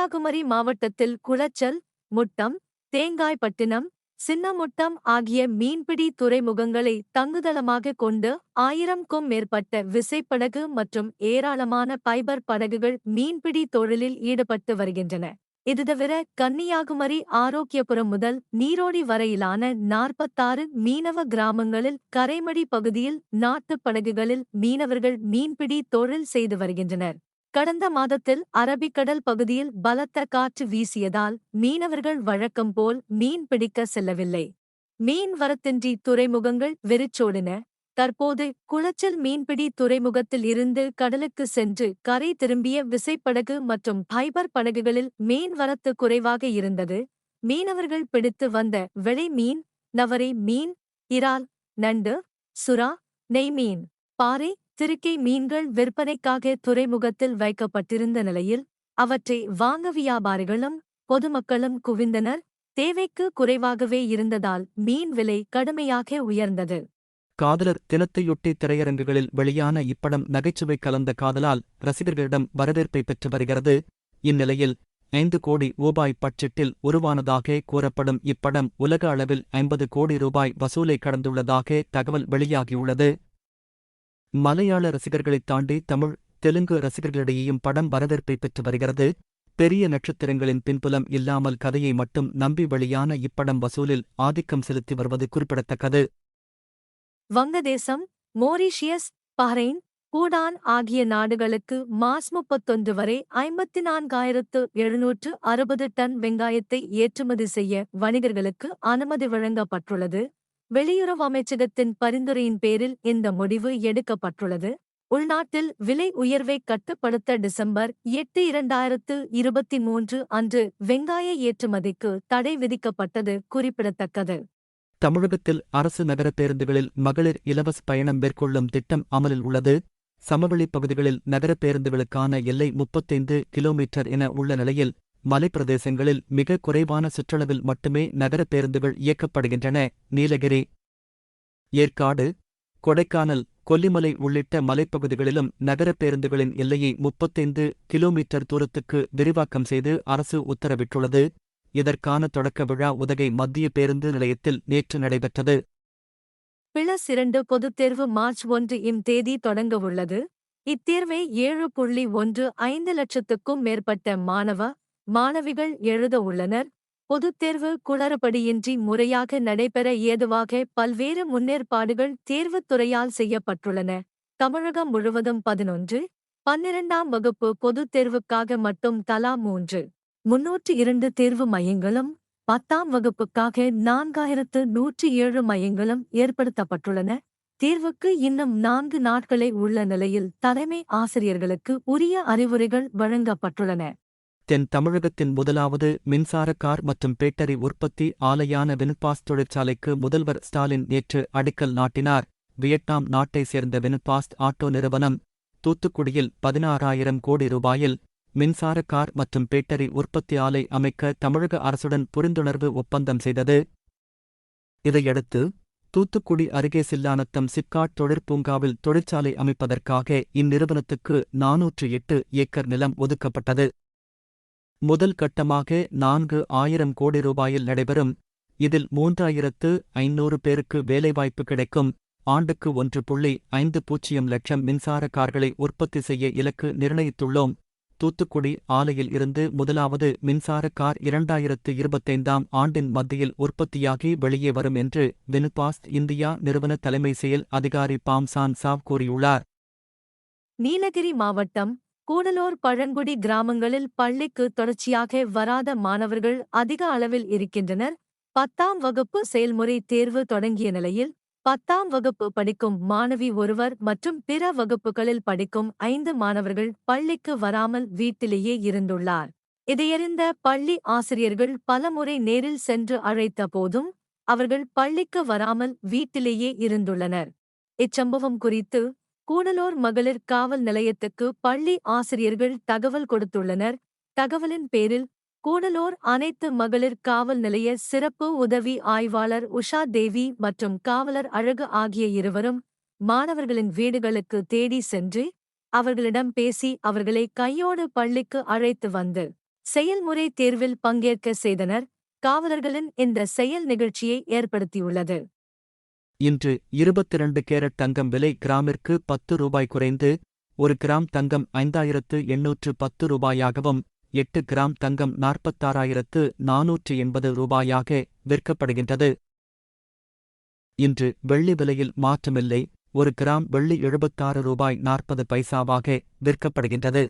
கன்னியாகுமரி மாவட்டத்தில் குளச்சல் முட்டம் தேங்காய்பட்டினம் சின்னமுட்டம் ஆகிய மீன்பிடி துறைமுகங்களை தங்குதளமாக கொண்டு ஆயிரம்க்கும் மேற்பட்ட விசைப்படகு மற்றும் ஏராளமான பைபர் படகுகள் மீன்பிடி தொழிலில் ஈடுபட்டு வருகின்றன. இது தவிர கன்னியாகுமரி ஆரோக்கியபுரம் முதல் நீரோடி வரையிலான நாற்பத்தாறு மீனவ கிராமங்களில் கரைமடி பகுதியில் நாட்டுப் படகுகளில் மீனவர்கள் மீன்பிடி தொழில் செய்து வருகின்றனர். கடந்த மாதத்தில் அரபிக்கடல் பகுதியில் பலத்த காற்று வீசியதால் மீனவர்கள் வழக்கம் போல் மீன் பிடிக்க செல்லவில்லை. மீன் வரத்தின்றி துறைமுகங்கள் வெறிச்சோடின. தற்போது குளச்சல் மீன்பிடி துறைமுகத்தில் இருந்து கடலுக்கு சென்று கரை திரும்பிய விசைப்படகு மற்றும் ஃபைபர் படகுகளில் மீன் வரத்து குறைவாக இருந்தது. மீனவர்கள் பிடித்து வந்த வெளை மீன் நவரை மீன் இறால் நண்டு சுறா நெய்மீன் பாறை திருக்கை மீன்கள் விற்பனைக்காக துறைமுகத்தில் வைக்கப்பட்டிருந்த நிலையில் அவற்றை வாங்க வியாபாரிகளும் பொதுமக்களும் குவிந்தனர். தேவைக்கு குறைவாகவே இருந்ததால் மீன் விலை கடுமையாக உயர்ந்தது. காதலர் தினத்தையொட்டி திரையரங்குகளில் வெளியான இப்படம் நகைச்சுவை கலந்த காதலால் ரசிகர்களிடம் வரவேற்பை பெற்று வருகிறது. இந்நிலையில் ஐந்து கோடி ரூபாய் பட்ஜெட்டில் உருவானதாக கூறப்படும் இப்படம் உலக அளவில் ஐம்பது கோடி ரூபாய் வசூலை கடந்துள்ளதாக தகவல் வெளியாகியுள்ளது. மலையாள ரசிகர்களைத் தாண்டி தமிழ் தெலுங்கு ரசிகர்களிடையேயும் படம் வரவேற்பை பெற்று வருகிறது. பெரிய நட்சத்திரங்களின் பின்புலம் இல்லாமல் கதையை மட்டும் நம்பி வெளியான இப்படம் வசூலில் ஆதிக்கம் செலுத்தி வருவது குறிப்பிடத்தக்கது. வங்கதேசம் மோரிஷியஸ் பஹ்ரைன் பூடான் ஆகிய நாடுகளுக்கு மாஸ் முப்பத்தொன்று வரை ஐம்பத்தி நான்காயிரத்து எழுநூற்று அறுபது டன் வெங்காயத்தை ஏற்றுமதி செய்ய வணிகர்களுக்கு அனுமதி வழங்கப்பட்டுள்ளது. வெளியுறவு அமைச்சகத்தின் பரிந்துரையின் பேரில் இந்த முடிவு எடுக்கப்பட்டுள்ளது. உள்நாட்டில் விலை உயர்வை கட்டுப்படுத்த டிசம்பர் எட்டு இரண்டாயிரத்து இருபத்தி மூன்று அன்று வெங்காய ஏற்றுமதிக்கு தடை விதிக்கப்பட்டது குறிப்பிடத்தக்கது. தமிழகத்தில் அரசு நகர பேருந்துகளில் மகளிர் இலவச பயணம் மேற்கொள்ளும் திட்டம் அமலில் உள்ளது. சமவெளிப் பகுதிகளில் நகர பேருந்துகளுக்கான எல்லை முப்பத்தைந்து கிலோமீட்டர் என உள்ள நிலையில் மலைப்பிரதேசங்களில் மிக குறைவான சுற்றளவில் மட்டுமே நகர பேருந்துகள் இயக்கப்படுகின்றன. நீலகிரி ஏற்காடு கொடைக்கானல் கொல்லிமலை உள்ளிட்ட மலைப்பகுதிகளிலும் நகர பேருந்துகளின் எல்லையை முப்பத்தைந்து கிலோமீட்டர் தூரத்துக்கு விரிவாக்கம் செய்து அரசு உத்தரவிட்டுள்ளது. இதற்கான தொடக்க விழா உதகை மத்திய பேருந்து நிலையத்தில் நேற்று நடைபெற்றது. பிளஸ் இரண்டு பொதுத் தேர்வு மார்ச் ஒன்று இம் தேதி தொடங்கவுள்ளது. இத்தேர்வை ஏழு புள்ளி ஒன்று ஐந்து லட்சத்துக்கும் மேற்பட்ட மாணவ மாணவிகள் எழுத உள்ளனர். பொதுத் தேர்வு குளறுபடியின்றி முறையாக நடைபெற ஏதுவாக பல்வேறு முன்னேற்பாடுகள் தேர்வுத் துறையால் செய்யப்பட்டுள்ளன. தமிழகம் முழுவதும் பதினொன்று பன்னிரண்டாம் வகுப்பு பொதுத் தேர்வுக்காக மட்டும் தலா மூன்று முன்னூற்று இரண்டு தேர்வு மையங்களும் பத்தாம் வகுப்புக்காக நான்காயிரத்து நூற்றி ஏழு மையங்களும் ஏற்படுத்தப்பட்டுள்ளன. தேர்வுக்கு இன்னும் நான்கு நாட்களே உள்ள நிலையில் தலைமை ஆசிரியர்களுக்கு உரிய அறிவுரைகள் வழங்கப்பட்டுள்ளன. தென் தமிழகத்தின் முதலாவது மின்சார கார் மற்றும் பேட்டரி உற்பத்தி ஆலையான வின்பாஸ் தொழிற்சாலைக்கு முதல்வர் ஸ்டாலின் நேற்று அடிக்கல் நாட்டினார். வியட்நாம் நாட்டை சேர்ந்த வின்பாஸ்ட் ஆட்டோ நிறுவனம் தூத்துக்குடியில் பதினாறாயிரம் கோடி ரூபாயில் மின்சார கார் மற்றும் பேட்டரி உற்பத்தி ஆலை அமைக்க தமிழக அரசுடன் புரிந்துணர்வு ஒப்பந்தம் செய்தது. இதையடுத்து தூத்துக்குடி அருகே சில்லானத்தம் சிப்காட் தொழிற்பூங்காவில் தொழிற்சாலை அமைப்பதற்காக இந்நிறுவனத்துக்கு நாநூற்று எட்டு ஏக்கர் நிலம் ஒதுக்கப்பட்டது. முதல் கட்டமாக நான்கு ஆயிரம் கோடி ரூபாயில் நடைபெறும். இதில் மூன்றாயிரத்து ஐநூறு பேருக்கு வேலைவாய்ப்பு கிடைக்கும். ஆண்டுக்கு ஒன்று புள்ளி ஐந்து பூஜ்ஜியம் லட்சம் மின்சார கார்களை உற்பத்தி செய்ய இலக்கு நிர்ணயித்துள்ளோம். தூத்துக்குடி ஆலையில் இருந்து முதலாவது மின்சார கார் இரண்டாயிரத்து இருபத்தைந்தாம் ஆண்டின் மத்தியில் உற்பத்தியாகி வெளியே வரும் என்று வினுபாஸ்ட் இந்தியா நிறுவன தலைமை செயல் அதிகாரி பாம்சான் சாவ் கூறியுள்ளார். நீலகிரி மாவட்டம் கூடலூர் பழங்குடி கிராமங்களில் பள்ளிக்கு தொடர்ச்சியாக வராத மாணவர்கள் அதிக அளவில் இருக்கின்றனர். பத்தாம் வகுப்பு செயல்முறை தேர்வு தொடங்கிய நிலையில் பத்தாம் வகுப்பு படிக்கும் மாணவி ஒருவர் மற்றும் பிற வகுப்புகளில் படிக்கும் ஐந்து மாணவர்கள் பள்ளிக்கு வராமல் வீட்டிலேயே இருந்துள்ளார். இதையறிந்த பள்ளி ஆசிரியர்கள் பலமுறை நேரில் சென்று அழைத்த போதும் அவர்கள் பள்ளிக்கு வராமல் வீட்டிலேயே இருந்துள்ளனர். இச்சம்பவம் குறித்து கூடலூர் மகளிர் காவல் நிலையத்துக்கு பள்ளி ஆசிரியர்கள் தகவல் கொடுத்துள்ளனர். தகவலின் பேரில் கூடலூர் அனைத்து மகளிர் காவல் நிலைய சிறப்பு உதவி ஆய்வாளர் உஷா தேவி மற்றும் காவலர் அழகு ஆகிய இருவரும் மாணவர்களின் வீடுகளுக்கு தேடி சென்று அவர்களிடம் பேசி அவர்களை கையோடு பள்ளிக்கு அழைத்து வந்து செயல்முறை தேர்வில் பங்கேற்க செய்தனர். காவலர்களின் இந்த செயல் நிகழ்ச்சியை ஏற்படுத்தியுள்ளது. இன்று இருபத்திரண்டு கேரட் தங்கம் விலை கிராமிற்கு பத்து ரூபாய் குறைந்து ஒரு கிராம் தங்கம் ஐந்தாயிரத்து எண்ணூற்று பத்து ரூபாயாகவும் எட்டு கிராம் தங்கம் நாற்பத்தாறாயிரத்து நானூற்று எண்பது ரூபாயாக விற்கப்படுகின்றது. இன்று வெள்ளி விலையில் மாற்றமில்லை ஒரு கிராம் வெள்ளி எழுபத்தாறு ரூபாய் நாற்பது பைசாவாக விற்கப்படுகின்றது.